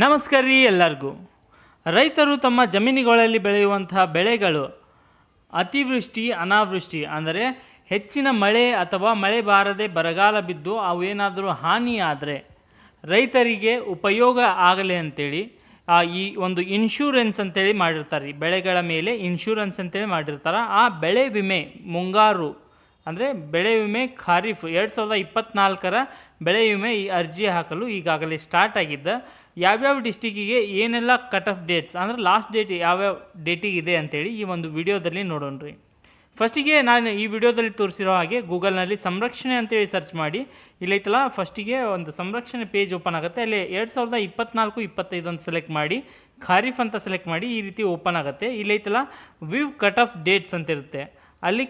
ನಮಸ್ಕಾರ ರೀ ಎಲ್ಲರಿಗೂ. ರೈತರು ತಮ್ಮ ಜಮೀನುಗಳಲ್ಲಿ ಬೆಳೆಯುವಂತಹ ಬೆಳೆಗಳು ಅತಿವೃಷ್ಟಿ, ಅನಾವೃಷ್ಟಿ, ಅಂದರೆ ಹೆಚ್ಚಿನ ಮಳೆ ಅಥವಾ ಮಳೆ ಬಾರದೆ ಬರಗಾಲ ಬಿದ್ದು ಅವೇನಾದರೂ ಹಾನಿಯಾದರೆ ರೈತರಿಗೆ ಉಪಯೋಗ ಆಗಲಿ ಅಂತೇಳಿ ಈ ಒಂದು ಇನ್ಶೂರೆನ್ಸ್ ಅಂತೇಳಿ ಮಾಡಿರ್ತಾರೆ ಈ ಬೆಳೆಗಳ ಮೇಲೆ ಇನ್ಶೂರೆನ್ಸ್ ಅಂತೇಳಿ ಮಾಡಿರ್ತಾರೆ. ಆ ಬೆಳೆ ವಿಮೆ, ಮುಂಗಾರು, ಅಂದರೆ ಬೆಳೆ ವಿಮೆ ಖಾರಿಫ್, ಎರಡು ಸಾವಿರದ ಇಪ್ಪತ್ನಾಲ್ಕರ ಬೆಳೆ ವಿಮೆ ಈ ಅರ್ಜಿ ಹಾಕಲು ಈಗಾಗಲೇ ಸ್ಟಾರ್ಟ್ ಆಗಿದ್ದ. ಯಾವ್ಯಾವ ಡಿಸ್ಟಿಕ್ಕಿಗೆ ಏನೆಲ್ಲ ಕಟ್ ಆಫ್ ಡೇಟ್ಸ್ ಅಂದರೆ ಲಾಸ್ಟ್ ಡೇಟ್ ಯಾವ್ಯಾವ ಡೇಟಿಗೆ ಇದೆ ಅಂತೇಳಿ ಈ ಒಂದು ವಿಡಿಯೋದಲ್ಲಿ ನೋಡೋಣ ರೀ. ಫಸ್ಟಿಗೆ ನಾನು ಈ ವಿಡಿಯೋದಲ್ಲಿ ತೋರಿಸಿರೋ ಹಾಗೆ ಗೂಗಲ್ನಲ್ಲಿ ಸಂರಕ್ಷಣೆ ಅಂತೇಳಿ ಸರ್ಚ್ ಮಾಡಿ. ಇಲ್ಲೈತಲ್ಲ ಫಸ್ಟಿಗೆ ಒಂದು ಸಂರಕ್ಷಣೆ ಪೇಜ್ ಓಪನ್ ಆಗುತ್ತೆ. ಅಲ್ಲಿ ಎರಡು ಸಾವಿರದ ಇಪ್ಪತ್ನಾಲ್ಕು, ಇಪ್ಪತ್ತೈದು ಅಂತ ಸೆಲೆಕ್ಟ್ ಮಾಡಿ, ಖಾರಿಫ್ ಅಂತ ಸೆಲೆಕ್ಟ್ ಮಾಡಿ ಈ ರೀತಿ ಓಪನ್ ಆಗುತ್ತೆ. ಇಲ್ಲೈತಲ್ಲ ವಿವ್ ಕಟ್ ಆಫ್ ಡೇಟ್ಸ್ ಅಂತ ಇರುತ್ತೆ ಅಲ್ಲಿ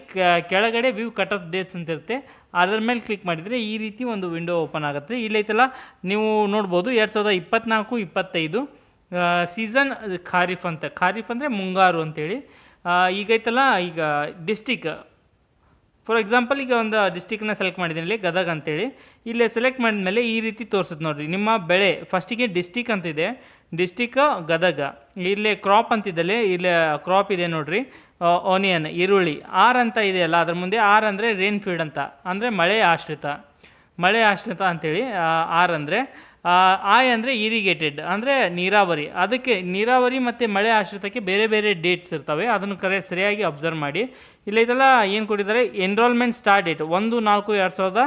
ಕೆಳಗಡೆ ವ್ಯೂ ಕಟ್ ಆಫ್ ಡೇಟ್ಸ್ ಅಂತ ಇರುತ್ತೆ ಅದರ ಮೇಲೆ ಕ್ಲಿಕ್ ಮಾಡಿದರೆ ಈ ರೀತಿ ಒಂದು ವಿಂಡೋ ಓಪನ್ ಆಗುತ್ತೆ. ಇಲ್ಲೈತಲ್ಲ ನೀವು ನೋಡ್ಬೋದು ಎರಡು ಸಾವಿರದ ಇಪ್ಪತ್ನಾಲ್ಕು, ಇಪ್ಪತ್ತೈದು ಸೀಸನ್ ಖಾರಿಫ್ ಅಂತ. ಖಾರಿಫ್ ಅಂದರೆ ಮುಂಗಾರು ಅಂತೇಳಿ. ಈಗೈತಲ್ಲ ಈಗ ಡಿಸ್ಟಿಕ್ ಫಾರ್ ಎಕ್ಸಾಂಪಲ್ ಈಗ ಒಂದು ಡಿಸ್ಟಿಕ್ನ ಸೆಲೆಕ್ಟ್ ಮಾಡಿದ್ದೀನಿ ಇಲ್ಲಿ, ಗದಗ ಅಂತೇಳಿ. ಇಲ್ಲಿ ಸೆಲೆಕ್ಟ್ ಮಾಡಿದ್ಮೇಲೆ ಈ ರೀತಿ ತೋರಿಸುತ್ತೆ ನೋಡಿರಿ. ನಿಮ್ಮ ಬೆಳೆ ಫಸ್ಟಿಗೆ ಡಿಸ್ಟಿಕ್ ಅಂತಿದೆ. ಡಿಸ್ಟಿಕ್ ಗದಗ. ಇಲ್ಲೇ ಕ್ರಾಪ್ ಅಂತಿದ್ದಲ್ಲಿ ಇಲ್ಲೇ ಕ್ರಾಪ್ ಇದೆ ನೋಡ್ರಿ. ಆನಿಯನ್ ಈರುಳ್ಳಿ ಆರ್ ಅಂತ ಇದೆಯಲ್ಲ ಅದ್ರ ಮುಂದೆ ಆರ್ ಅಂದರೆ ರೇನ್ ಫೀಲ್ಡ್ ಅಂತ ಅಂದರೆ ಮಳೆ ಆಶ್ರಿತ. ಮಳೆ ಆಶ್ರಿತ ಅಂತೇಳಿ ಆ, ಆರ್ ಅಂದರೆ ಆಯ್ ಅಂದರೆ ಇರಿಗೇಟೆಡ್ ಅಂದರೆ ನೀರಾವರಿ. ಅದಕ್ಕೆ ನೀರಾವರಿ ಮತ್ತು ಮಳೆ ಆಶ್ರಿತಕ್ಕೆ ಬೇರೆ ಬೇರೆ ಡೇಟ್ಸ್ ಇರ್ತವೆ. ಅದನ್ನು ಕರೆ ಸರಿಯಾಗಿ ಅಬ್ಸರ್ವ್ ಮಾಡಿ. ಇಲ್ಲ ಇದೆಲ್ಲ ಏನು ಕೊಟ್ಟಿದ್ದಾರೆ? ಎನ್ರೋಲ್ಮೆಂಟ್ ಸ್ಟಾರ್ಟ್ ಡೇಟ್ ಒಂದು ನಾಲ್ಕು ಎರಡು ಸಾವಿರದ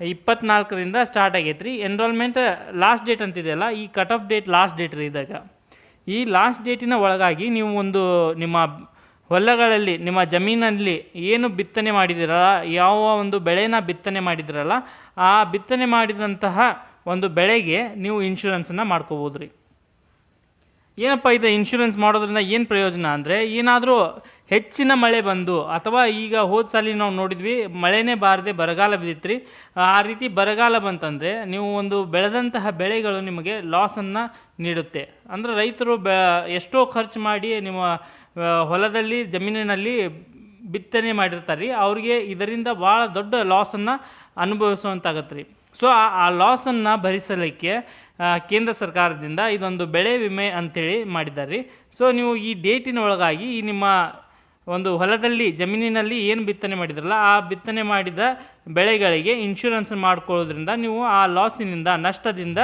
ಇಪ್ಪತ್ನಾಲ್ಕರಿಂದ ಸ್ಟಾರ್ಟ್ ಆಗೈತೆ ರೀ. ಎನ್ರೋಲ್ಮೆಂಟ್ ಲಾಸ್ಟ್ ಡೇಟ್ ಅಂತಿದೆಯಲ್ಲ ಈ cut off date last date ರೀ ಇದ್ದಾಗ ಈ ಲಾಸ್ಟ್ ಡೇಟಿನ ಒಳಗಾಗಿ ನೀವು ಒಂದು ನಿಮ್ಮ ಹೊಲಗಳಲ್ಲಿ, ನಿಮ್ಮ ಜಮೀನಲ್ಲಿ ಏನು ಬಿತ್ತನೆ ಮಾಡಿದಿರಲ್ಲ, ಯಾವ ಒಂದು ಬೆಳೆನ ಬಿತ್ತನೆ ಮಾಡಿದಿರಲ್ಲ, ಆ ಬಿತ್ತನೆ ಮಾಡಿದಂತಹ ಒಂದು ಬೆಳೆಗೆ ನೀವು ಇನ್ಶೂರೆನ್ಸನ್ನು ಮಾಡ್ಕೋಬೋದು ರೀ ಏನಪ್ಪ ಇದು ಇನ್ಶೂರೆನ್ಸ್ ಮಾಡೋದ್ರಿಂದ ಏನು ಪ್ರಯೋಜನ ಅಂದರೆ, ಏನಾದರೂ ಹೆಚ್ಚಿನ ಮಳೆ ಬಂದು ಅಥವಾ ಈಗ ಹೋದ ಸಲ ನಾವು ನೋಡಿದ್ವಿ, ಮಳೆನೇ ಬಾರದೆ ಬರಗಾಲ ಬಿದ್ದಿತ್ತು ರೀ ಆ ರೀತಿ ಬರಗಾಲ ಬಂತಂದರೆ ನೀವು ಒಂದು ಬೆಳೆದಂತಹ ಬೆಳೆಗಳು ನಿಮಗೆ ಲಾಸನ್ನು ನೀಡುತ್ತೆ. ಅಂದರೆ ರೈತರು ಬೆ, ಎಷ್ಟೋ ಖರ್ಚು ಮಾಡಿ ನಿಮ್ಮ ಹೊಲದಲ್ಲಿ, ಜಮೀನಿನಲ್ಲಿ ಬಿತ್ತನೆ ಮಾಡಿರ್ತಾರೆ ರೀ ಅವ್ರಿಗೆ ಇದರಿಂದ ಭಾಳ ದೊಡ್ಡ ಲಾಸನ್ನು ಅನುಭವಿಸುವಂತಾಗತ್ತೆ ರೀ ಸೊ ಆ ಆ ಲಾಸನ್ನು ಭರಿಸಲಿಕ್ಕೆ ಕೇಂದ್ರ ಸರ್ಕಾರದಿಂದ ಇದೊಂದು ಬೆಳೆ ವಿಮೆ ಅಂಥೇಳಿ ಮಾಡಿದ್ದಾರೆ ರೀ ಸೊ ನೀವು ಈ ಡೇಟಿನ ಒಳಗಾಗಿ ಈ ನಿಮ್ಮ ಒಂದು ಹೊಲದಲ್ಲಿ, ಜಮೀನಿನಲ್ಲಿ ಏನು ಬಿತ್ತನೆ ಮಾಡಿದ್ರಲ್ಲ, ಆ ಬಿತ್ತನೆ ಮಾಡಿದ ಬೆಳೆಗಳಿಗೆ ಇನ್ಶೂರೆನ್ಸ್ ಮಾಡ್ಕೊಳ್ಳೋದ್ರಿಂದ ನೀವು ಆ ಲಾಸಿನಿಂದ ನಷ್ಟದಿಂದ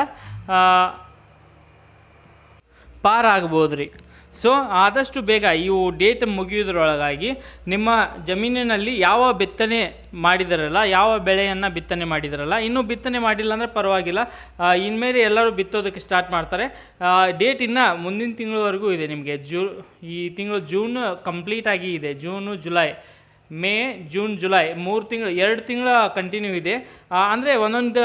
ಪಾರಾಗ್ಬೋದು ರೀ ಸೊ ಆದಷ್ಟು ಬೇಗ ಇವು ಡೇಟ್ ಮುಗಿಯೋದ್ರೊಳಗಾಗಿ ನಿಮ್ಮ ಜಮೀನಿನಲ್ಲಿ ಯಾವ ಬಿತ್ತನೆ ಮಾಡಿದರಲ್ಲ, ಯಾವ ಬೆಳೆಯನ್ನು ಬಿತ್ತನೆ ಮಾಡಿದರಲ್ಲ, ಇನ್ನೂ ಬಿತ್ತನೆ ಮಾಡಿಲ್ಲ ಅಂದರೆ ಪರವಾಗಿಲ್ಲ. ಇನ್ಮೇಲೆ ಎಲ್ಲರೂ ಬಿತ್ತೋದಕ್ಕೆ ಸ್ಟಾರ್ಟ್ ಮಾಡ್ತಾರೆ. ಡೇಟ್ ಇನ್ನು ಮುಂದಿನ ತಿಂಗಳವರೆಗೂ ಇದೆ ನಿಮಗೆ. ಜೂ, ಈ ತಿಂಗಳು ಜೂನ್ ಕಂಪ್ಲೀಟಾಗಿ ಇದೆ. June July May, June, July ಮೂರು ತಿಂಗಳು, ಎರಡು ತಿಂಗಳ ಕಂಟಿನ್ಯೂ ಇದೆ. ಅಂದರೆ ಒಂದೊಂದು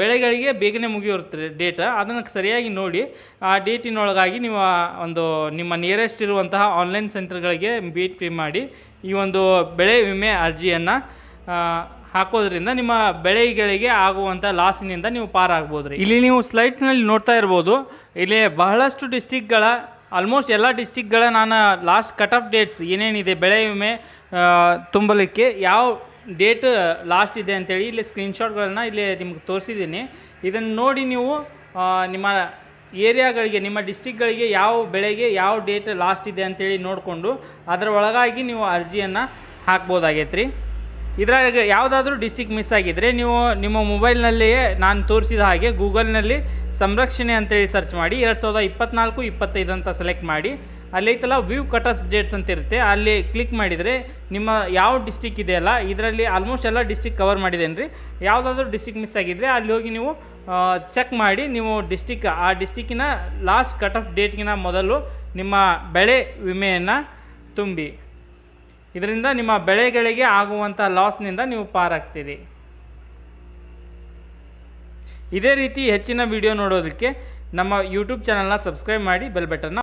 ಬೆಳೆಗಳಿಗೆ ಬೇಗನೆ ಮುಗಿಯುತ್ತೆ ಡೇಟ್ ಅದನ್ನು ಸರಿಯಾಗಿ ನೋಡಿ, ಆ ಡೇಟಿನೊಳಗಾಗಿ ನೀವು ಒಂದು ನಿಮ್ಮ ನಿಯರೆಸ್ಟ್ ಇರುವಂತಹ ಆನ್ಲೈನ್ ಸೆಂಟರ್ಗಳಿಗೆ ಭೇಟಿ ಮಾಡಿ ಈ ಒಂದು ಬೆಳೆ ವಿಮೆ ಅರ್ಜಿಯನ್ನು ಹಾಕೋದ್ರಿಂದ ನಿಮ್ಮ ಬೆಳೆಗಳಿಗೆ ಆಗುವಂಥ ಲಾಸಿನಿಂದ ನೀವು ಪಾರಾಗ್ಬೋದು ರೀ ಇಲ್ಲಿ ನೀವು ಸ್ಲೈಡ್ಸ್ನಲ್ಲಿ ನೋಡ್ತಾ ಇರ್ಬೋದು. ಇಲ್ಲಿ ಬಹಳಷ್ಟು ಡಿಸ್ಟಿಕ್ಗಳ ಆಲ್ಮೋಸ್ಟ್ ಎಲ್ಲ ಡಿಸ್ಟಿಕ್ಗಳ ನಾನು ಲಾಸ್ಟ್ ಕಟ್ ಆಫ್ ಡೇಟ್ಸ್ ಏನೇನಿದೆ, ಬೆಳೆ ವಿಮೆ ತುಂಬಲಿಕ್ಕೆ ಯಾವ ಡೇಟ್ ಲಾಸ್ಟ್ ಇದೆ ಅಂತೇಳಿ ಇಲ್ಲಿ ಸ್ಕ್ರೀನ್ಶಾಟ್ಗಳನ್ನ ಇಲ್ಲಿ ನಿಮ್ಗೆ ತೋರಿಸಿದ್ದೀನಿ. ಇದನ್ನು ನೋಡಿ ನೀವು ನಿಮ್ಮ ಏರಿಯಾಗಳಿಗೆ ನಿಮ್ಮ ಡಿಸ್ಟಿಕ್ಗಳಿಗೆ ಯಾವ ಬೆಳೆಗೆ ಯಾವ ಡೇಟ್ ಲಾಸ್ಟ್ ಇದೆ ಅಂತೇಳಿ ನೋಡಿಕೊಂಡು ಅದರ ಒಳಗಾಗಿ ನೀವು ಅರ್ಜಿಯನ್ನು ಹಾಕ್ಬೋದಾಗೈತೆ ರೀ ಇದ್ರಾಗ ಯಾವುದಾದ್ರೂ ಡಿಸ್ಟಿಕ್ ಮಿಸ್ ಆಗಿದ್ರೆ ನೀವು ನಿಮ್ಮ ಮೊಬೈಲ್ನಲ್ಲಿಯೇ ನಾನು ತೋರಿಸಿದ ಹಾಗೆ ಗೂಗಲ್ನಲ್ಲಿ ಸಂರಕ್ಷಣೆ ಅಂತೇಳಿ ಸರ್ಚ್ ಮಾಡಿ ಎರಡು ಸಾವಿರದ ಇಪ್ಪತ್ನಾಲ್ಕು, ಇಪ್ಪತ್ತೈದು ಅಂತ ಸೆಲೆಕ್ಟ್ ಮಾಡಿ. ಅಲ್ಲಿ ಐತಲ್ಲ ವ್ಯೂ ಕಟ್ ಆಫ್ ಡೇಟ್ಸ್ ಅಂತ ಇರುತ್ತೆ. ಅಲ್ಲಿ ಕ್ಲಿಕ್ ಮಾಡಿದರೆ ನಿಮ್ಮ ಯಾವ ಡಿಸ್ಟಿಕ್ ಇದೆಯಲ್ಲ ಇದರಲ್ಲಿ ಆಲ್ಮೋಸ್ಟ್ ಎಲ್ಲ ಡಿಸ್ಟಿಕ್ ಕವರ್ ಮಾಡಿದ್ದೇನೆ ರೀ ಯಾವುದಾದ್ರೂ ಡಿಸ್ಟಿಕ್ ಮಿಸ್ ಆಗಿದ್ದರೆ ಅಲ್ಲಿ ಹೋಗಿ ನೀವು ಚೆಕ್ ಮಾಡಿ ನೀವು ಡಿಸ್ಟಿಕ್, ಆ ಡಿಸ್ಟಿಕ್ಕಿನ ಲಾಸ್ಟ್ ಕಟ್ ಆಫ್ ಡೇಟ್ಗಿನ ಮೊದಲು ನಿಮ್ಮ ಬೆಳೆ ವಿಮೆಯನ್ನು ತುಂಬಿ. ಇದರಿಂದ ನಿಮ್ಮ ಬೆಳೆಗಳಿಗೆ ಆಗುವಂಥ ಲಾಸ್ನಿಂದ ನೀವು ಪಾರಾಗ್ತೀರಿ. ಇದೇ ರೀತಿ ಹೆಚ್ಚಿನ ವಿಡಿಯೋ ನೋಡೋದಕ್ಕೆ ನಮ್ಮ ಯೂಟ್ಯೂಬ್ ಚಾನಲ್ನ ಸಬ್ಸ್ಕ್ರೈಬ್ ಮಾಡಿ ಬೆಲ್ ಬಟನ್ನ